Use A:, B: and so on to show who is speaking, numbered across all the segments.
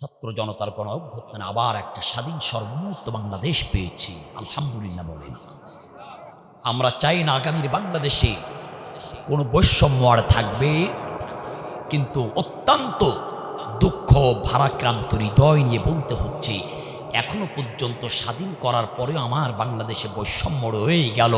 A: ছাত্র জনতার গণ অভ্যুত্থানে আবার একটা স্বাধীন সর্বমুক্ত বাংলাদেশ পেয়েছি। আলহামদুলিল্লাহ বলেন। আমরা চাই না আগামীর বাংলাদেশে কোনো বৈষম্য আর থাকবে, কিন্তু অত্যন্ত দুঃখ, ভারাক্রান্ত হৃদয় নিয়ে বলতে হচ্ছে, এখনও পর্যন্ত স্বাধীন করার পরেও আমার বাংলাদেশে বৈষম্য রয়েই গেল।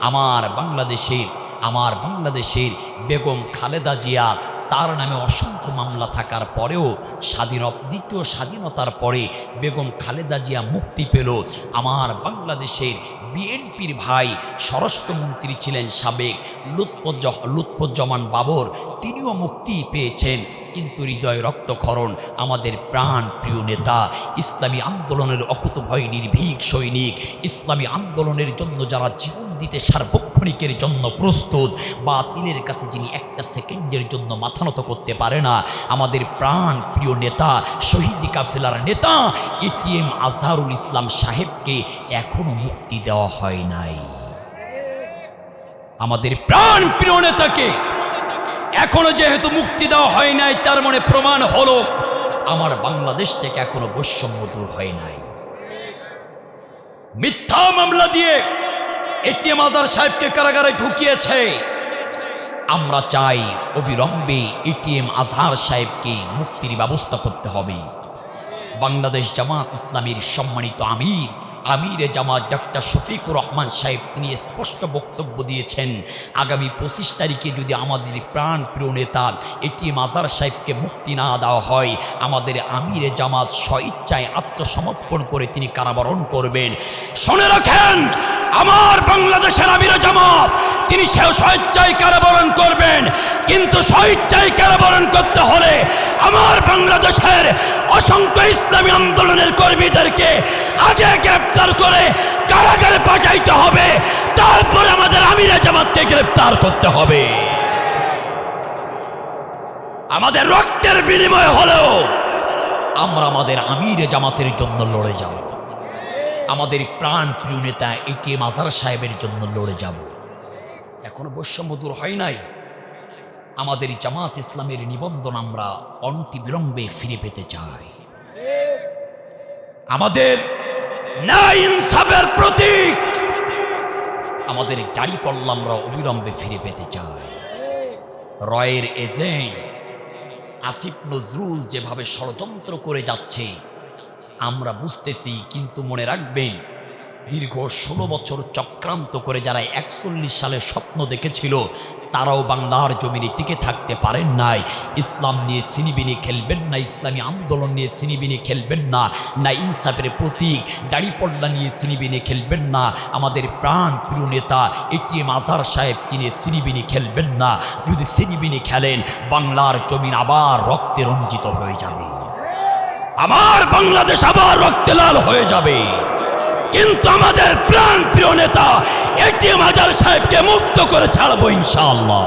A: আমার বাংলাদেশের আমার বাংলাদেশের বেগম খালেদা জিয়া তার নামে অসংখ্য মামলা থাকার পরেও স্বাধীন দ্বিতীয় স্বাধীনতার পরে বেগম খালেদা জিয়া মুক্তি পেল। আমার বাংলাদেশের বিএনপির ভাই স্বরাষ্ট্রমন্ত্রী ছিলেন সাবেক লুৎফুজ্জ, লুৎফুজ্জামান বাবর। তিনিও মুক্তি পেয়েছেন। কিন্তু হৃদয় রক্তক্ষরণ আমাদের প্রাণ প্রিয় নেতা, ইসলামী আন্দোলনের অকুতভয় নির্ভীক সৈনিক, ইসলামী আন্দোলনের জন্য যারা জীবন দিতে সার্বক্ষণিকের জন্য প্রস্তুত। বা তিলের কাছে যিনি একটা সেকেন্ডের জন্য মাথা নত করতে পারে না, আমাদের প্রাণ প্রিয় নেতা, শহীদি কাফেলার নেতা এটিএম আজহারুল ইসলাম সাহেবকে এখনও মুক্তি দেওয়া হয় নাই। আমাদের প্রাণ প্রিয় নেতাকে এখনও যেহেতু মুক্তি দেওয়া হয় নাই, তার মানে প্রমাণ হলো আমার বাংলাদেশ থেকে এখনও বৈষম্য দূর হয় নাই। মিথ্যা মামলা দিয়ে এটিএম আদার সাহেবকে কারাগারে ঢুকিয়েছে। আমরা চাই অবিলম্বে এটিএম আজহার সাহেবকে মুক্তির ব্যবস্থা করতে হবে। বাংলাদেশ জামাত ইসলামীর সম্মানিত আমির, আমিরে জামাত ডক্টর শফিকুর রহমান সাহেব তিনি স্পষ্ট বক্তব্য দিয়েছেন, আগামী পঁচিশ তারিখে যদি আমাদের প্রাণ প্রিয় নেতা এটিএম আজহার সাহেবকে মুক্তি না দেওয়া হয়, আমাদের আমিরে জামাত স্বইচ্ছায় আত্মসমর্পণ করে তিনি কারাবরণ করবেন। শুনে রাখেন আমার বাংলাদেশের আমিরে জামাত, তিনি স্বেচ্ছায় কারাবরণ করবেন। কিন্তু স্বেচ্ছায় কারাবরণ করতে হলে আমার বাংলাদেশের অসংখ্য ইসলামী আন্দোলনের কর্মীদেরকে আগে গ্রেপ্তার করে কারাগারে পাঠাইতে হবে। তারপরে আমাদের আমির জামাতকে গ্রেপ্তার করতে হবে। আমাদের রক্তের বিনিময় হলেও আমরা আমাদের আমির জামাতের জন্য লড়ে যাব। আমাদের প্রাণ প্রিয় নেতা এটিএম আজহার সাহেবের জন্য লড়ে যাব। এখনও বৈষম্য দূর হয় নাই। আমাদের জামাত ইসলামের নিবন্ধন আমরা অনতি বিলম্বে ফিরে পেতে চাই। আমাদের ইনসাফের প্রতীক! আমাদের গাড়ি পড়ল আমরা অবিলম্বে ফিরে পেতে চাই। রয়ের এজেন্ট আসিফ নজরুল যেভাবে ষড়যন্ত্র করে যাচ্ছে আমরা বুঝতেছি, কিন্তু মনে রাখবেন, দীর্ঘ ষোলো বছর চক্রান্ত করে যারা একচল্লিশ সালে স্বপ্ন দেখেছিল, তারাও বাংলার জমিনে টিকে থাকতে পারেন নাই। ইসলাম নিয়ে সিনিবিনি খেলবেন না, ইসলামী আন্দোলন নিয়ে সিনিবিনি খেলবেন না না ইনসাফের প্রতীক দাড়িপল্লা নিয়ে সিনিবিনি খেলবেন না, আমাদের প্রাণ প্রিয় নেতা এটিএম আজহার সাহেব কিনে সিনিবিনি খেলবেন না? যদি সিনিবিনি খেলেন, বাংলার জমিন আবার রক্তে রঞ্জিত হয়ে যাবে। আমার বাংলাদেশ আবার রক্তে লাল হয়ে যাবে। কিন্তু আমাদের প্রাণ প্রিয় নেতা এটিএম হাজার সাহেবকে মুক্ত করে ছাড়বো ইনশাআল্লাহ।